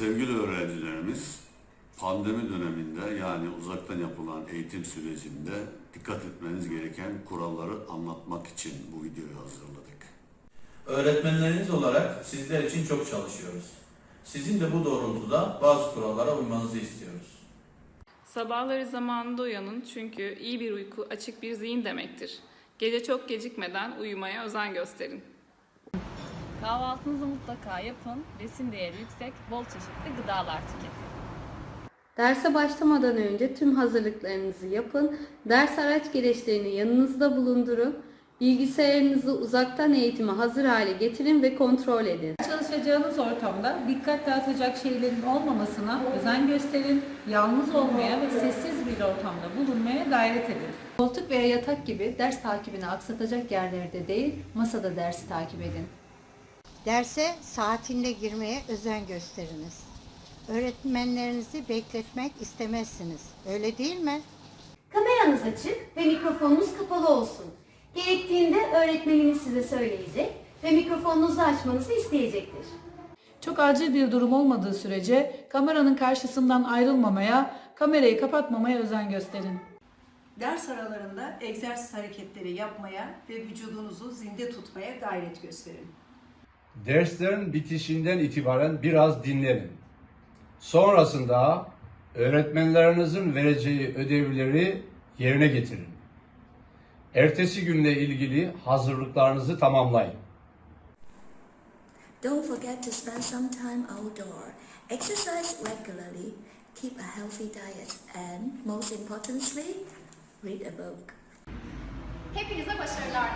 Sevgili öğrencilerimiz, pandemi döneminde yani uzaktan yapılan eğitim sürecinde dikkat etmeniz gereken kuralları anlatmak için bu videoyu hazırladık. Öğretmenleriniz olarak sizler için çok çalışıyoruz. Sizin de bu doğrultuda bazı kurallara uymanızı istiyoruz. Sabahları zamanında uyanın çünkü iyi bir uyku açık bir zihin demektir. Gece çok gecikmeden uyumaya özen gösterin. Kahvaltınızı mutlaka yapın. Besin değeri yüksek, bol çeşitli gıdalar tüketin. Derse başlamadan önce tüm hazırlıklarınızı yapın. Ders araç gereçlerini yanınızda bulundurun. Bilgisayarınızı uzaktan eğitime hazır hale getirin ve kontrol edin. Çalışacağınız ortamda dikkat dağıtacak şeylerin olmamasına özen gösterin, yalnız olmaya ve sessiz bir ortamda bulunmaya gayret edin. Koltuk veya yatak gibi ders takibini aksatacak yerlerde değil, masada dersi takip edin. Derse saatinde girmeye özen gösteriniz. Öğretmenlerinizi bekletmek istemezsiniz. Öyle değil mi? Kameranız açık ve mikrofonunuz kapalı olsun. Gerektiğinde öğretmeniniz size söyleyecek ve mikrofonunuzu açmanızı isteyecektir. Çok acil bir durum olmadığı sürece kameranın karşısından ayrılmamaya, kamerayı kapatmamaya özen gösterin. Ders aralarında egzersiz hareketleri yapmaya ve vücudunuzu zinde tutmaya gayret gösterin. Derslerin bitişinden itibaren biraz dinlenin. Sonrasında öğretmenlerinizin vereceği ödevleri yerine getirin. Ertesi günle ilgili hazırlıklarınızı tamamlayın. Don't forget to spend some time outdoor. Exercise regularly, keep a healthy diet, and most importantly, read a book. Hepinize başarılar.